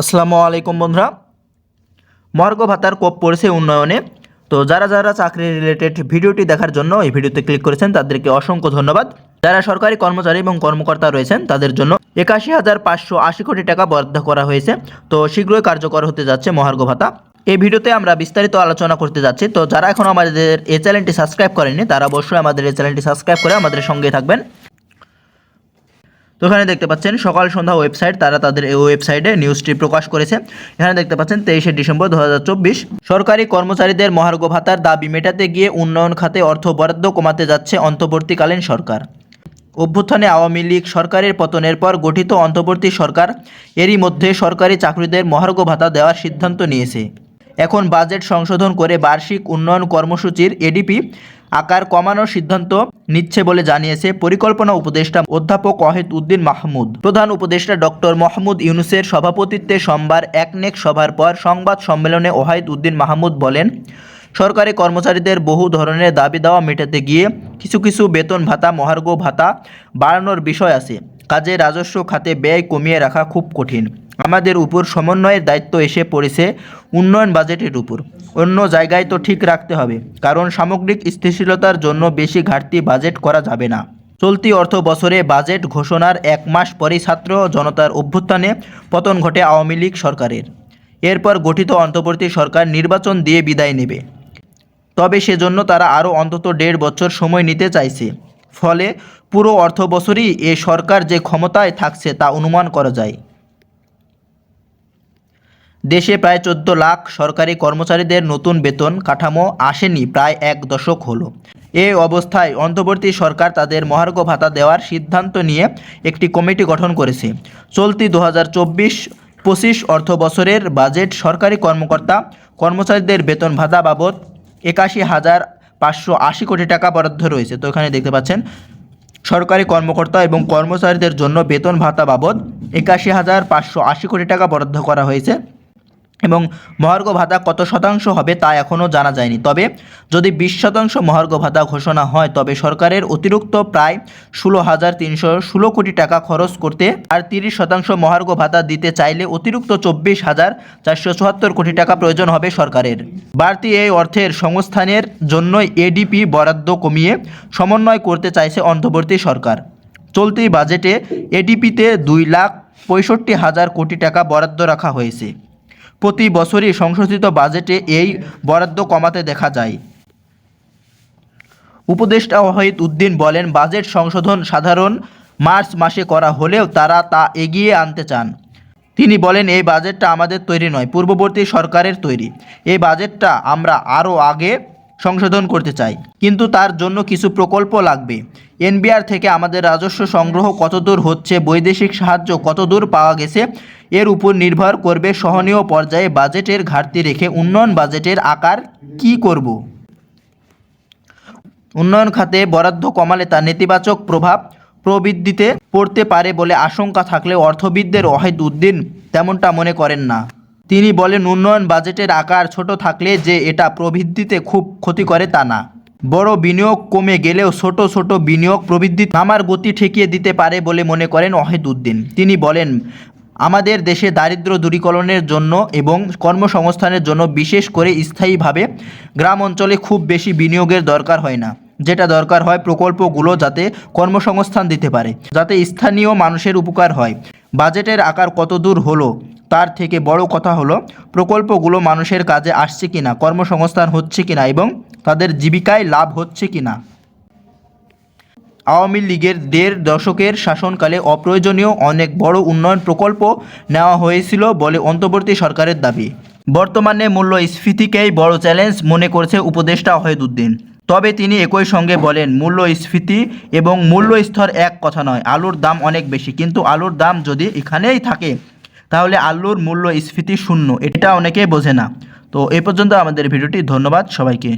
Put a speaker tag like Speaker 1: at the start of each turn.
Speaker 1: আসসালামু আলাইকুম বন্ধুরা। মর্গ ভাতার কোপ পড়েছে উন্নয়নে। তো যারা যারা চাকরি রিলেটেড ভিডিওটি দেখার জন্য এই ভিডিওতে ক্লিক করেছেন, তাদেরকে অসংখ্য ধন্যবাদ। যারা সরকারি কর্মচারী এবং কর্মকর্তা রয়েছেন, তাদের জন্য একাশি হাজার পাঁচশো আশি কোটি টাকা বরাদ্দ করা হয়েছে। তো শীঘ্রই কার্যকর হতে যাচ্ছে মহার্ঘ ভাতা। এই ভিডিওতে আমরা বিস্তারিত আলোচনা করতে যাচ্ছি। তো যারা এখন আমাদের এই চ্যানেলটি সাবস্ক্রাইব করেননি, তারা অবশ্যই আমাদের এই চ্যানেলটি সাবস্ক্রাইব করে আমাদের সঙ্গে থাকবেন। তো এখানে দেখতে পাচ্ছেন, সকাল সন্ধ্যা ওয়েবসাইট, তারা তাদের এই ওয়েবসাইটে নিউজটি প্রকাশ করেছে। এখানে দেখতে পাচ্ছেন, তেইশে ডিসেম্বর দু হাজার চব্বিশ। সরকারি কর্মচারীদের মহার্ঘ ভাতার দাবি মেটাতে গিয়ে উন্নয়ন খাতে অর্থ বরাদ্দ কমাতে যাচ্ছে অন্তর্বর্তীকালীন সরকার। অভ্যুত্থানে আওয়ামী লীগ সরকারের পতনের পর গঠিত অন্তর্বর্তী সরকার, এরই মধ্যে সরকারি চাকরিদের মহার্ঘ ভাতা দেওয়ার সিদ্ধান্ত নিয়েছে। এখন বাজেট সংশোধন করে বার্ষিক উন্নয়ন কর্মসূচির এডিপি আকার কমানোর সিদ্ধান্ত নিচ্ছে বলে জানিয়েছে পরিকল্পনা উপদেষ্টা অধ্যাপক ওয়াহিদ উদ্দিন মাহমুদ। প্রধান উপদেষ্টা ডক্টর মাহমুদ ইউনুসের সভাপতিত্বে সোমবার একনেক সভার পর সংবাদ সম্মেলনে ওয়াহিদ উদ্দিন মাহমুদ বলেন, সরকারি কর্মচারীদের বহু ধরনের দাবি দাওয়া মেটাতে গিয়ে কিছু কিছু বেতন ভাতা, মহার্ঘ ভাতা বাড়ানোর বিষয় আছে। কাজে রাজস্ব খাতে ব্যয় কমিয়ে রাখা খুব কঠিন। আমাদের উপর সমন্বয়ের দায়িত্ব এসে পড়েছে উন্নয়ন বাজেটের উপর। অন্য জায়গায় তো ঠিক রাখতে হবে, কারণ সামগ্রিক স্থিতিশীলতার জন্য বেশি ঘাটতি বাজেট করা যাবে না। চলতি অর্থ বছরে বাজেট ঘোষণার এক মাস পরই ছাত্র জনতার অভ্যুত্থানে পতন ঘটে আওয়ামী লীগ সরকারের। এরপর গঠিত অন্তর্বর্তী সরকার নির্বাচন দিয়ে বিদায় নেবে। তবে সেজন্য তারা আরও অন্তত দেড় বছর সময় নিতে চাইছে। ফলে পুরো অর্থ বছরই এ সরকার যে ক্ষমতায় থাকছে তা অনুমান করা যায়। দেশে প্রায় চোদ্দ লাখ সরকারি কর্মচারীদের নতুন বেতন কাঠামো আসেনি, প্রায় এক দশক হলো। এ অবস্থায় অন্তর্বর্তী সরকার তাদের মহার্ঘ ভাতা দেওয়ার সিদ্ধান্ত নিয়ে একটি কমিটি গঠন করেছে। চলতি দু হাজার চব্বিশ পঁচিশ অর্থ বছরের বাজেট সরকারি কর্মকর্তা কর্মচারীদের বেতন ভাতা বাবদ একাশি হাজার পাঁচশো আশি কোটি টাকা বরাদ্দ রয়েছে। তো এখানে দেখতে পাচ্ছেন, সরকারি কর্মকর্তা এবং কর্মচারীদের জন্য বেতন ভাতা বাবদ একাশি হাজার পাঁচশো আশি কোটি টাকা বরাদ্দ করা হয়েছে। এবং মহার্ঘ ভাতা কত শতাংশ হবে তা এখনও জানা যায়নি। তবে যদি বিশ শতাংশ মহার্ঘ ভাতা ঘোষণা হয়, তবে সরকারের অতিরিক্ত প্রায় ষোলো হাজার তিনশো ষোলো কোটি টাকা খরচ করতে আর তিরিশ শতাংশ মহার্ঘ ভাতা দিতে চাইলে অতিরিক্ত চব্বিশ হাজার চারশো চুয়াত্তর কোটি টাকা প্রয়োজন হবে সরকারের। বাড়তি এই অর্থের সংস্থানের জন্য এডিপি বরাদ্দ কমিয়ে সমন্বয় করতে চাইছে অন্তর্বর্তী সরকার। চলতি বাজেটে এডিপিতে দুই লাখ পঁয়ষট্টি হাজার কোটি টাকা বরাদ্দ রাখা হয়েছে। প্রতি বছরই সংশোধিত বাজেটে এই বরাদ্দ কমাতে দেখা যায়। উপদেষ্টা ওয়াহিদ উদ্দিন বলেন, বাজেট সংশোধন সাধারণ মার্চ মাসে করা হলেও তারা তা এগিয়ে আনতে চান। তিনি বলেন, এই বাজেটটা আমাদের তৈরি নয়, পূর্ববর্তী সরকারের তৈরি। এই বাজেটটা আমরা আরও আগে সংশোধন করতে চাই। কিন্তু তার জন্য কিছু প্রকল্প লাগবে। এনবিআর থেকে আমাদের রাজস্ব সংগ্রহ কতদূর হচ্ছে, বৈদেশিক সাহায্য কতদূর পাওয়া গেছে, এর উপর নির্ভর করবে সহনীয় পর্যায়ে বাজেটের ঘাটতি রেখে উন্নয়ন বাজেটের আকার কি করব। উন্নয়ন খাতে বরাদ্দ কমালে তার নেতিবাচক প্রভাব প্রবৃদ্ধিতে পড়তে পারে বলে আশঙ্কা থাকলেও অর্থবিদদের ওয়াহিদ উদ্দিন তেমনটা মনে করেন না। তিনি বলেন, উন্নয়ন বাজেটের আকার ছোট থাকলে যে এটা প্রবৃদ্ধিতে খুব ক্ষতি করে তা না। বড় বিনিয়োগ কমে গেলেও ছোট ছোট বিনিয়োগ প্রবৃদ্ধি নামার গতি ঠেকিয়ে দিতে পারে বলে মনে করেন ওয়াহিদ উদ্দিন। তিনি বলেন, আমাদের দেশে দারিদ্র দূরীকরণের জন্য এবং কর্মসংস্থানের জন্য বিশেষ করে স্থায়ীভাবে গ্রাম অঞ্চলে খুব বেশি বিনিয়োগের দরকার হয় না। যেটা দরকার হয় প্রকল্পগুলো যাতে কর্মসংস্থান দিতে পারে, যাতে স্থানীয় মানুষের উপকার হয়। বাজেটের আকার কত দূর হলো তার থেকে বড় কথা হলো, প্রকল্পগুলো মানুষের কাজে আসছে কিনা, কর্মসংস্থান হচ্ছে কিনা এবং তাদের জীবিকায় লাভ হচ্ছে কিনা। আওয়ামী লীগের দেড় দশকের শাসনকালে অপ্রয়োজনীয় অনেক বড় উন্নয়ন প্রকল্প নেওয়া হয়েছিল বলে অন্তর্বর্তী সরকারের দাবি। বর্তমানে মূল্যস্ফীতিকেই বড় চ্যালেঞ্জ মনে করছে উপদেষ্টা ওয়াহিদুদ্দিন। তবে তিনি একই সঙ্গে বলেন, মূল্যস্ফীতি এবং মূল্য স্তর এক কথা নয়, আলুর দাম অনেক বেশি, কিন্তু আলুর দাম যদি এখানেই থাকে তাহলে আলুর মূল্য স্ফীতি শূন্য এটা অনেকেই বোঝে না। তো এই পর্যন্ত আমাদের ভিডিওটি, ধন্যবাদ সবাইকে।